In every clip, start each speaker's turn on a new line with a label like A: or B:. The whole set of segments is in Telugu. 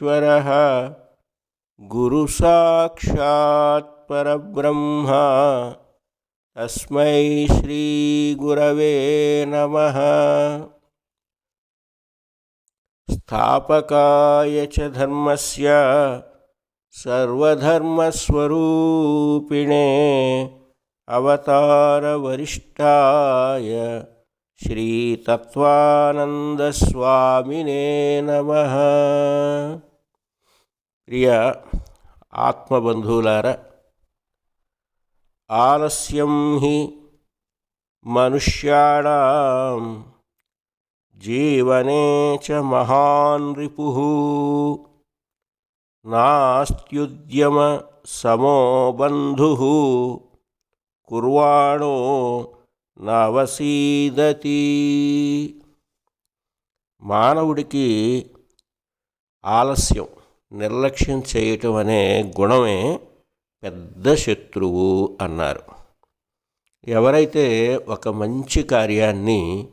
A: ईश्वरः गुरुसाक्षात् परब्रह्मा। तस्मै श्रीगुरवे नमः। स्थापकाय च धर्मस्य सर्वधर्मस्वरूपिणे अवतारवरिष्ठाय श्रीतत्त्वानन्दस्वामिने नमः। ప్రియ ఆత్మబంధువులార ఆలస్యం హి మనుష్యాణం జీవనే చ మహాన్ రిపు నాస్త్యుద్యమ సమో బంధు కుర్వాణో నవసీదతి. మానవుడికి ఆలస్యం నిర్లక్ష్యం చేయటం అనే గుణమే పెద్ద శత్రువు అన్నారు. ఎవరైతే ఒక మంచి కార్యాన్ని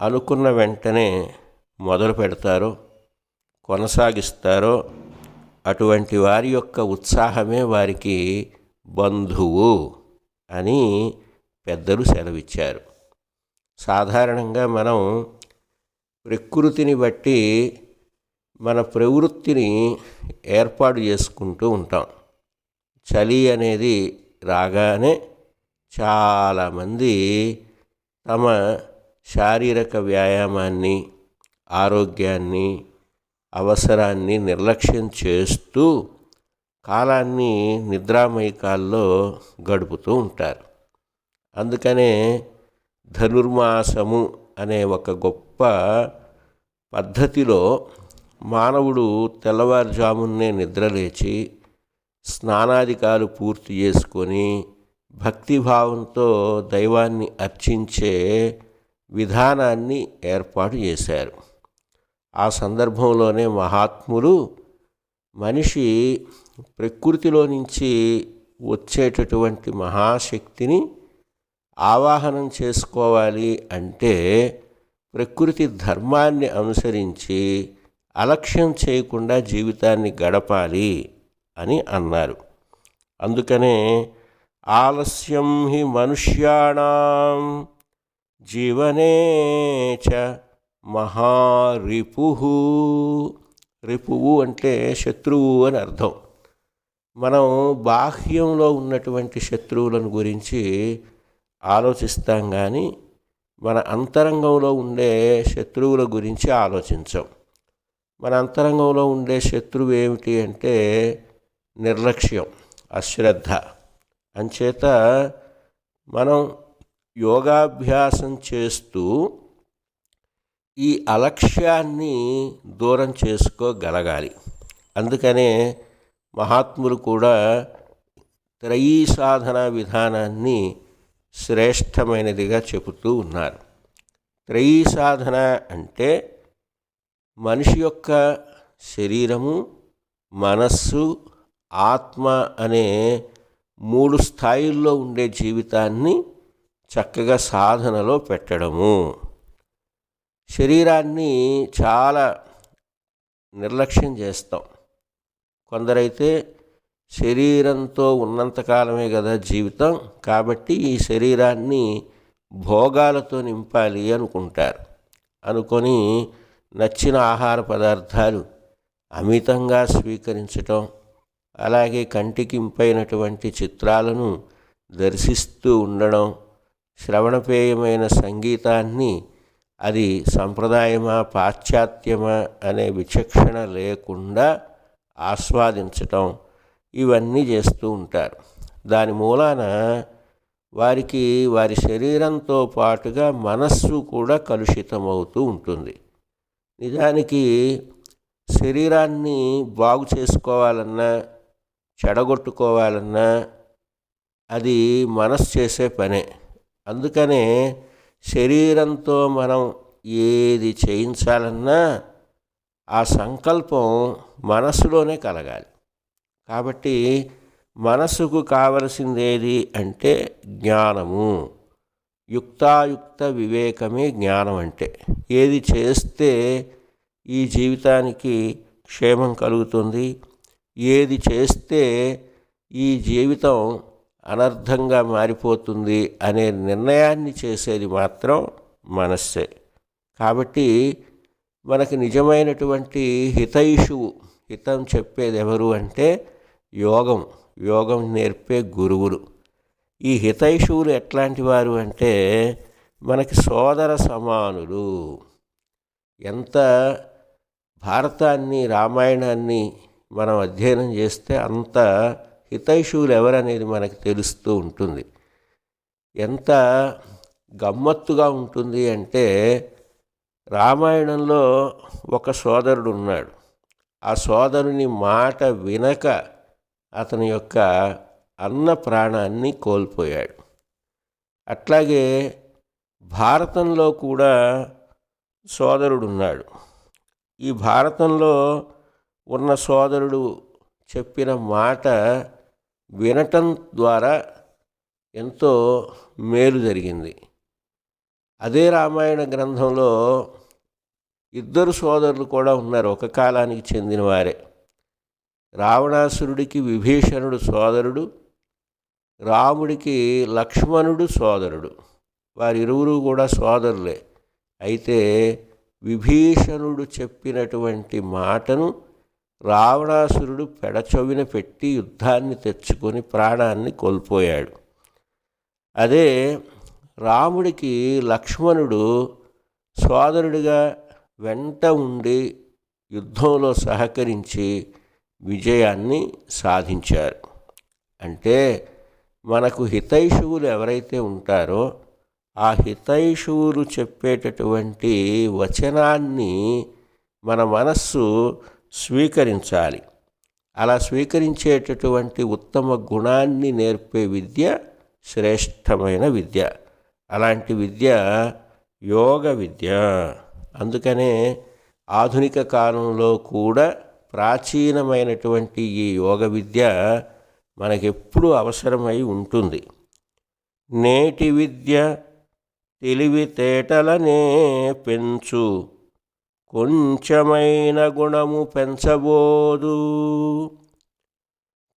A: అనుకున్న వెంటనే మొదలు పెడతారో కొనసాగిస్తారో అటువంటి వారి యొక్క ఉత్సాహమే వారికి బంధువు అని పెద్దలు సెలవిచ్చారు. సాధారణంగా మనం ప్రకృతిని బట్టి మన ప్రవృత్తిని ఏర్పాటు చేసుకుంటూ ఉంటాం. చలి అనేది రాగానే చాలామంది తమ శారీరక వ్యాయామాన్ని ఆరోగ్యాన్ని అవసరాన్ని నిర్లక్ష్యం చేస్తూ కాలాన్ని నిద్రామయకాల్లో గడుపుతూ ఉంటారు. అందుకనే ధనుర్మాసము అనే ఒక గొప్ప పద్ధతిలో మానవుడు తెల్లవారుజామున్నే నిద్రలేచి స్నానాధికాలు పూర్తి చేసుకొని భక్తిభావంతో దైవాన్ని అర్చించే విధానాన్ని ఏర్పాటు చేశారు. ఆ సందర్భంలోనే మహాత్ములు మనిషి ప్రకృతిలో నుంచి వచ్చేటటువంటి మహాశక్తిని ఆవాహనం చేసుకోవాలి అంటే ప్రకృతి ధర్మాన్ని అనుసరించి అలక్ష్యం చేయకుండా జీవితాన్ని గడపాలి అని అన్నారు. అందుకనే ఆలస్యం హి మనుష్యాణం జీవనే చ మహారిపు. రిపువు అంటే శత్రువు అని అర్థం. మనం బాహ్యంలో ఉన్నటువంటి శత్రువులను గురించి ఆలోచిస్తాం కానీ మన అంతరంగంలో ఉండే శత్రువుల గురించి ఆలోచించాం. మన అంతరంగంలో ఉండే శత్రువు ఏమిటి అంటే నిర్లక్ష్యం అశ్రద్ధ. అంచేత మనం యోగాభ్యాసం చేస్తూ ఈ అలక్ష్యాన్ని దూరం చేసుకోగలగాలి. అందుకనే మహాత్ములు కూడా త్రయీ సాధన విధానాన్ని శ్రేష్టమైనదిగా చెబుతూ ఉన్నారు. త్రయీ సాధన అంటే మనిషి యొక్క శరీరము మనస్సు ఆత్మ అనే మూడు స్థాయిల్లో ఉండే జీవితాన్ని చక్కగా సాధనలో పెట్టడము. శరీరాన్ని చాలా నిర్లక్ష్యం చేస్తాం. కొందరైతే శరీరంతో ఉన్నంతకాలమే కదా జీవితం కాబట్టి ఈ శరీరాన్ని భోగాలతో నింపాలి అనుకుంటారు. అనుకొని నచ్చిన ఆహార పదార్థాలు అమితంగా స్వీకరించటం అలాగే కంటికింపైనటువంటి చిత్రాలను దర్శిస్తూ ఉండడం శ్రవణపేయమైన సంగీతాన్ని అది సంప్రదాయమా పాశ్చాత్యమా అనే విచక్షణ లేకుండా ఆస్వాదించటం ఇవన్నీ చేస్తూ ఉంటారు. దాని మూలాన వారికి వారి శరీరంతో పాటుగా మనస్సు కూడా కలుషితమవుతూ ఉంటుంది. నిజానికి శరీరాన్ని బాగు చేసుకోవాలన్నా చెడగొట్టుకోవాలన్నా అది మనసు చేసే పనే. అందుకనే శరీరంతో మనం ఏది చేయించాలన్నా ఆ సంకల్పం మనసులోనే కలగాలి. కాబట్టి మనసుకు కావలసిందేది అంటే జ్ఞానము. యుక్తాయుక్త వివేకమే జ్ఞానం అంటే. ఏది చేస్తే ఈ జీవితానికి క్షేమం కలుగుతుంది ఏది చేస్తే ఈ జీవితం అనర్థంగా మారిపోతుంది అనే నిర్ణయాన్ని చేసేది మాత్రం మనస్సే. కాబట్టి మనకి నిజమైనటువంటి హితైషువు హితం చెప్పేది ఎవరు అంటే యోగం. యోగం నేర్పే గురువులు. ఈ హితైషువులు ఎట్లాంటి వారు అంటే మనకి సోదర సమానులు. ఎంత భారతాన్ని రామాయణాన్ని మనం అధ్యయనం చేస్తే అంత హితైషువులు ఎవరనేది మనకు తెలుస్తూ ఉంటుంది. ఎంత గమ్మత్తుగా ఉంటుంది అంటే రామాయణంలో ఒక సోదరుడు ఉన్నాడు. ఆ సోదరుని మాట వినక అతని యొక్క అన్న ప్రాణాన్ని కోల్పోయాడు. అట్లాగే భారతంలో కూడా సోదరుడున్నాడు. ఈ భారతంలో ఉన్న సోదరుడు చెప్పిన మాట వినటం ద్వారా ఎంతో మేలు జరిగింది. అదే రామాయణ గ్రంథంలో ఇద్దరు సోదరులు కూడా ఉన్నారు ఒక కాలానికి చెందినవారే. రావణాసురుడికి విభీషణుడు సోదరుడు రాముడికి లక్ష్మణుడు సోదరుడు. వారిరువురు కూడా సోదరులే. అయితే విభీషణుడు చెప్పినటువంటి మాటను రావణాసురుడు పెడచొవిన పెట్టి యుద్ధాన్ని తెచ్చుకొని ప్రాణాన్ని కోల్పోయాడు. అదే రాముడికి లక్ష్మణుడు సోదరుడిగా వెంట ఉండి యుద్ధంలో సహకరించి విజయాన్ని సాధించారు. అంటే మనకు హితైషువులు ఎవరైతే ఉంటారో ఆ హితైషువులు చెప్పేటటువంటి వచనాన్ని మన మనస్సు స్వీకరించాలి. అలా స్వీకరించేటటువంటి ఉత్తమ గుణాన్ని నేర్పే విద్య శ్రేష్టమైన విద్య. అలాంటి విద్య యోగ విద్య. అందుకనే ఆధునిక కాలంలో కూడా ప్రాచీనమైనటువంటి ఈ యోగ విద్య మనకెప్పుడు అవసరమై ఉంటుంది. నేటి విద్య తెలివితేటలనే పెంచు. కొంచెమైన గుణము పెంచబోదు.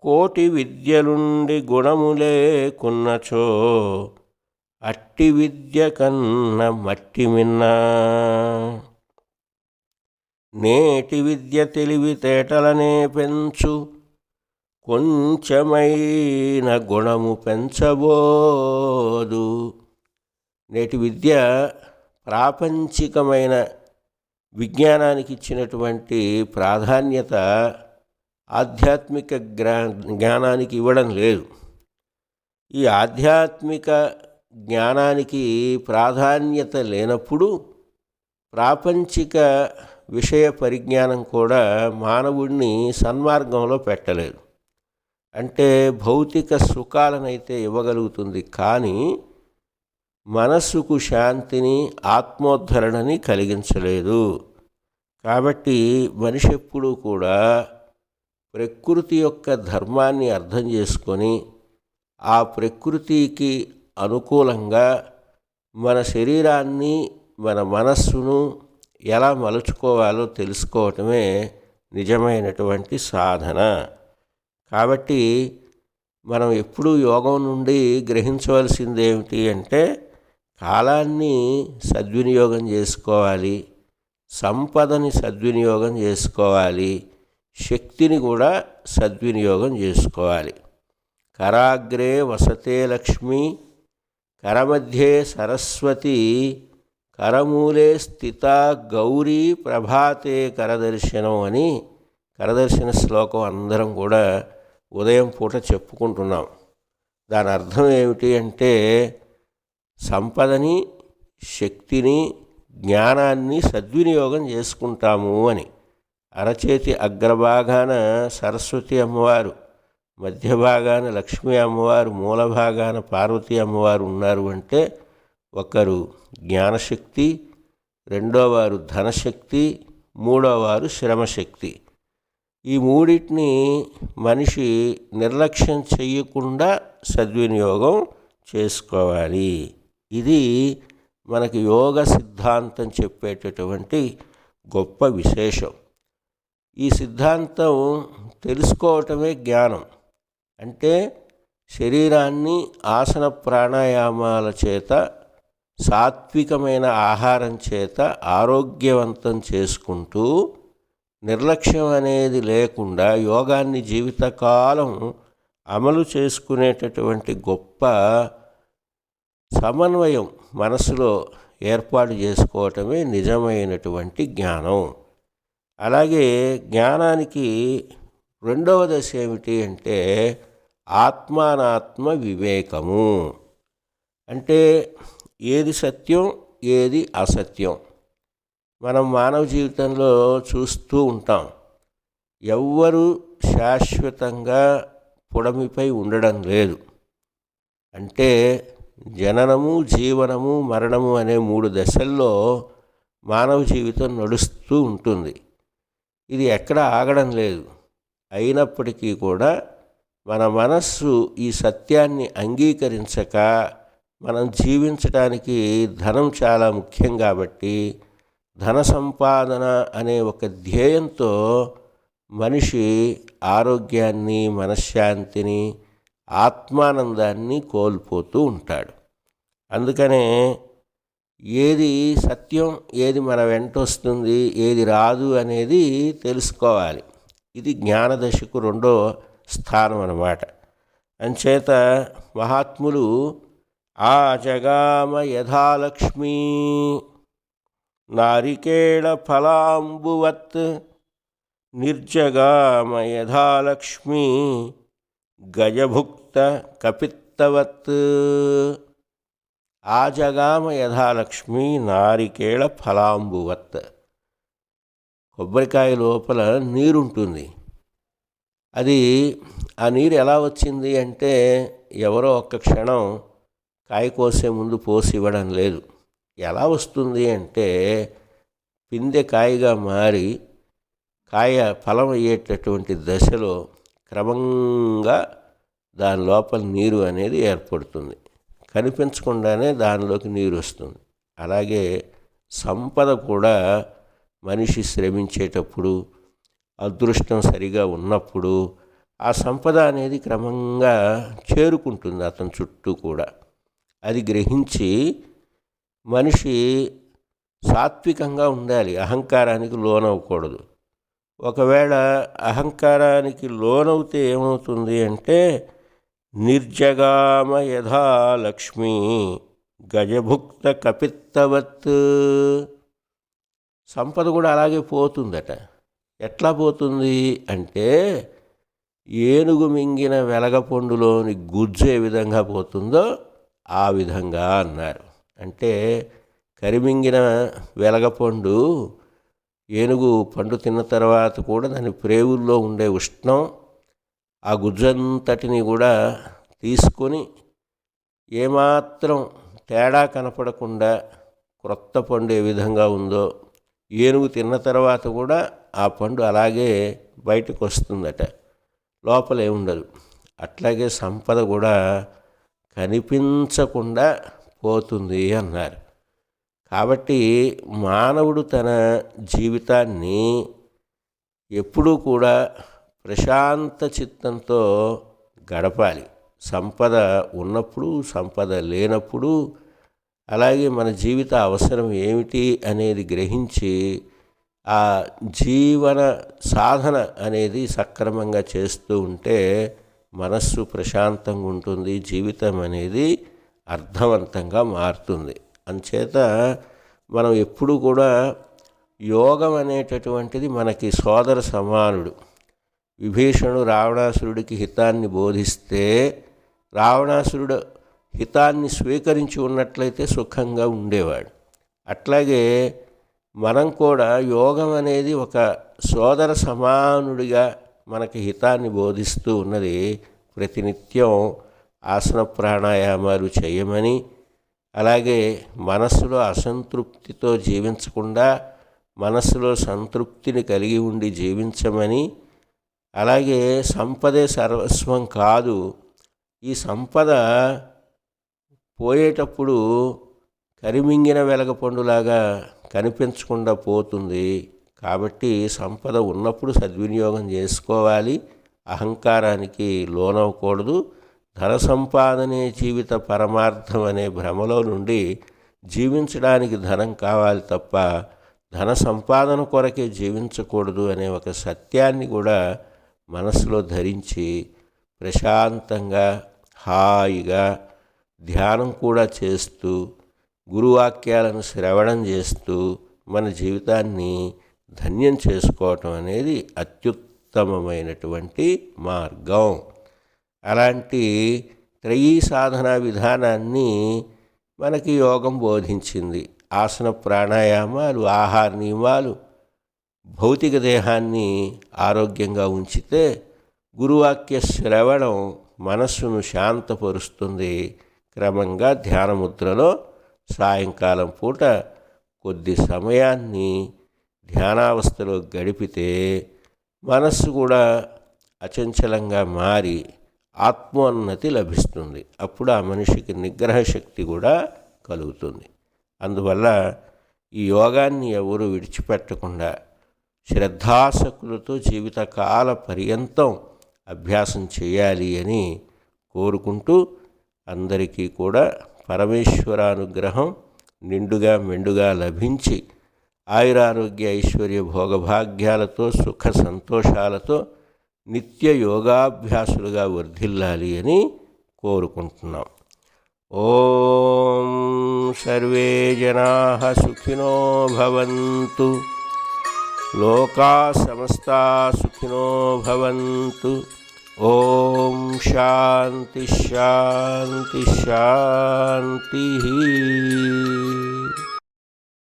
A: కోటి విద్యలుండి గుణము లేకున్నచో అట్టి విద్య కన్న మట్టి మిన్నా. నేటి విద్య తెలివితేటలనే పెంచు. కొంచెమైన గుణము పెంచబోదు. నేటి విద్య ప్రాపంచికమైన విజ్ఞానానికి ఇచ్చినటువంటి ప్రాధాన్యత ఆధ్యాత్మిక జ్ఞానానికి ఇవ్వడం లేదు. ఈ ఆధ్యాత్మిక జ్ఞానానికి ప్రాధాన్యత లేనప్పుడు ప్రాపంచిక విషయ పరిజ్ఞానం కూడా మానవుడిని సన్మార్గంలో పెట్టలేదు. అంటే భౌతిక సుఖాలనైతే ఇవ్వగలుగుతుంది కానీ మనస్సుకు శాంతిని ఆత్మోద్ధరణని కలిగించలేదు. కాబట్టి మనిషి ఎప్పుడూ కూడా ప్రకృతి యొక్క ధర్మాన్ని అర్థం చేసుకొని ఆ ప్రకృతికి అనుకూలంగా మన శరీరాన్ని మన మనస్సును ఎలా మలుచుకోవాలో తెలుసుకోవటమే నిజమైనటువంటి సాధన. కాబట్టి మనం ఎప్పుడూ యోగం నుండి గ్రహించవలసింది ఏమిటి అంటే కాలాన్ని సద్వినియోగం చేసుకోవాలి సంపదని సద్వినియోగం చేసుకోవాలి శక్తిని కూడా సద్వినియోగం చేసుకోవాలి. కరాగ్రే వసతే లక్ష్మి కరమధ్యే సరస్వతి కరమూలే స్థిత గౌరీ ప్రభాతే కరదర్శనం అని కరదర్శన శ్లోకం అందరం కూడా ఉదయం పూట చెప్పుకుంటున్నాం. దాని అర్థం ఏమిటి అంటే సంపదని శక్తిని జ్ఞానాన్ని సద్వినియోగం చేసుకుంటాము అని. అరచేతి అగ్రభాగాన సరస్వతి అమ్మవారు మధ్య భాగాన లక్ష్మీ అమ్మవారు మూల భాగాన పార్వతీ అమ్మవారు ఉన్నారు అంటే ఒకరు జ్ఞానశక్తి రెండోవారు ధనశక్తి మూడోవారు శ్రమశక్తి. ఈ మూడింటిని మనిషి నిర్లక్ష్యం చేయకుండా సద్వినియోగం చేసుకోవాలి. ఇది మనకి యోగ సిద్ధాంతం చెప్పేటటువంటి గొప్ప విశేషం. ఈ సిద్ధాంతం తెలుసుకోవటమే జ్ఞానం. అంటే శరీరాన్ని ఆసన ప్రాణాయామాల చేత సాత్వికమైన ఆహారం చేత ఆరోగ్యవంతం చేసుకుంటూ నిర్లక్ష్యం అనేది లేకుండా యోగాన్ని జీవితకాలం అమలు చేసుకునేటటువంటి గొప్ప సమన్వయం మనసులో ఏర్పాటు చేసుకోవటమే నిజమైనటువంటి జ్ఞానం. అలాగే జ్ఞానానికి రెండవ దశ ఏమిటి అంటే ఆత్మానాత్మ వివేకము. అంటే ఏది సత్యం ఏది అసత్యం. మనం మానవ జీవితంలో చూస్తూ ఉంటాం. ఎవ్వరూ శాశ్వతంగా పుడమిపై ఉండడం లేదు. అంటే జననము జీవనము మరణము అనే మూడు దశల్లో మానవ జీవితం నడుస్తూ ఉంటుంది. ఇది ఎక్కడ ఆగడం లేదు. అయినప్పటికీ కూడా మన మనస్సు ఈ సత్యాన్ని అంగీకరించక మనం జీవించడానికి ధనం చాలా ముఖ్యం కాబట్టి ధన సంపాదన అనే ఒక ధ్యేయంతో మనిషి ఆరోగ్యాన్ని మనశ్శాంతిని ఆత్మానందాన్ని కోల్పోతూ ఉంటాడు. అందుకనే ఏది సత్యం ఏది మన వెంట వస్తుంది ఏది రాదు అనేది తెలుసుకోవాలి. ఇది జ్ఞానదశకు రెండో స్థానం అన్నమాట. అంచేత మహాత్ములు ఆ జగామ యథాలక్ష్మీ నారికేళ ఫలాంబువత్ నిర్జగామ గజభుక్త కపిత్తవత్ ఆజగామ యథాలక్ష్మి నారికేళ ఫలాంబువత్ కొబ్బరికాయ లోపల నీరుంటుంది. అది ఆ నీరు ఎలా వచ్చింది అంటే ఎవరో ఒక్క క్షణం కాయ కోసే ముందు పోసి ఇవ్వడం లేదు. ఎలా వస్తుంది అంటే పిందె కాయగా మారి కాయ ఫలం అయ్యేటటువంటి దశలో క్రమంగా దాని లోపల నీరు అనేది ఏర్పడుతుంది. కనిపించకుండానే దానిలోకి నీరు వస్తుంది. అలాగే సంపద కూడా మనిషి శ్రమించేటప్పుడు అదృష్టం సరిగా ఉన్నప్పుడు ఆ సంపద అనేది క్రమంగా చేరుకుంటుంది అతని చుట్టూ కూడా. అది గ్రహించి మనిషి సాత్వికంగా ఉండాలి అహంకారానికి లోనవ్వకూడదు. ఒకవేళ అహంకారానికి లోనవుతే ఏమవుతుంది అంటే నిర్జగామ యథా లక్ష్మి గజభుక్త కపిత్తవత్. సంపద కూడా అలాగే పోతుందట. ఎట్లా పోతుంది అంటే ఏనుగు మింగిన వెలగపండులోని గుజ్జు ఏ విధంగా పోతుందో ఆ విధంగా అన్నారు. అంటే కరిమింగిన వెలగపండు ఏనుగు పండు తిన్న తర్వాత కూడా దాని ప్రేవుల్లో ఉండే ఉష్ణం ఆ గుజ్జంతటిని కూడా తీసుకొని ఏమాత్రం తేడా కనపడకుండా క్రొత్త పండు ఏ విధంగా ఉందో ఏనుగు తిన్న తర్వాత కూడా ఆ పండు అలాగే బయటకు వస్తుందట లోపలే ఉండదు అట్లాగే సంపద కూడా కనిపించకుండా పోతుంది అన్నారు. కాబట్టి మానవుడు తన జీవితాన్ని ఎప్పుడూ కూడా ప్రశాంత చిత్తంతో గడపాలి. సంపద ఉన్నప్పుడు సంపద లేనప్పుడు అలాగే మన జీవిత అవసరం ఏమిటి అనేది గ్రహించి ఆ జీవన సాధన అనేది సక్రమంగా చేస్తూ ఉంటే మనస్సు ప్రశాంతంగా ఉంటుంది జీవితం అనేది అర్థవంతంగా మారుతుంది. అంచేత మనం ఎప్పుడు కూడా యోగం అనేటటువంటిది మనకి సోదర సమానుడు. విభీషణుడు రావణాసురుడికి హితాన్ని బోధిస్తే రావణాసురుడు హితాన్ని స్వీకరించి ఉన్నట్లయితే సుఖంగా ఉండేవాడు. అట్లాగే మనం కూడా యోగం అనేది ఒక సోదర సమానుడిగా మనకి హితాన్ని బోధిస్తూ ఉన్నది ప్రతినిత్యం ఆసన ప్రాణాయామాలు చేయమని అలాగే మనస్సులో అసంతృప్తితో జీవించకుండా మనస్సులో సంతృప్తిని కలిగి ఉండి జీవించమని అలాగే సంపదే సర్వస్వం కాదు. ఈ సంపద పోయేటప్పుడు కరిమింగిన వెలగపండులాగా కనిపించకుండా పోతుంది. కాబట్టి సంపద ఉన్నప్పుడు సద్వినియోగం చేసుకోవాలి. అహంకారానికి లోనవ్వకూడదు. ధన సంపాదనే జీవిత పరమార్థం అనే భ్రమలో నుండి జీవించడానికి ధనం కావాలి తప్ప ధన సంపాదన కొరకే జీవించకూడదు అనే ఒక సత్యాన్ని కూడా మనసులో ధరించి ప్రశాంతంగా హాయిగా ధ్యానం కూడా చేస్తూ గురువాక్యాలను శ్రవణం చేస్తూ మన జీవితాన్ని ధన్యం చేసుకోవటం అనేది అత్యుత్తమమైనటువంటి మార్గం. అలాంటి త్రయీ సాధనా విధానాన్ని మనకి యోగం బోధించింది. ఆసన ప్రాణాయామాలు ఆహార నియమాలు భౌతిక దేహాన్ని ఆరోగ్యంగా ఉంచితే గురువాక్య శ్రవణం మనస్సును శాంతపరుస్తుంది. క్రమంగా ధ్యానముద్రలో సాయంకాలం పూట కొద్ది సమయాన్ని ధ్యానావస్థలో గడిపితే మనస్సు కూడా అచంచలంగా మారి ఆత్మోన్నతి లభిస్తుంది. అప్పుడు ఆ మనిషికి నిగ్రహ శక్తి కూడా కలుగుతుంది. అందువల్ల ఈ యోగాన్ని ఎవరు విడిచిపెట్టకుండా శ్రద్ధాసక్తులతో జీవితకాల పర్యంతం అభ్యాసం చేయాలి అని కోరుకుంటూ అందరికీ కూడా పరమేశ్వరానుగ్రహం నిండుగా మెండుగా లభించి ఆయురారోగ్య ఐశ్వర్య భోగభాగ్యాలతో సుఖ సంతోషాలతో నిత్య యోగాభ్యాసులుగా వర్ధిల్లాలి అని కోరుకుంటున్నాం. ఓం సర్వే జనా సుఖినో భవంతు. లోకా సమస్తా సుఖినో భవంతు. ఓం శాంతి శాంతి శాంతి.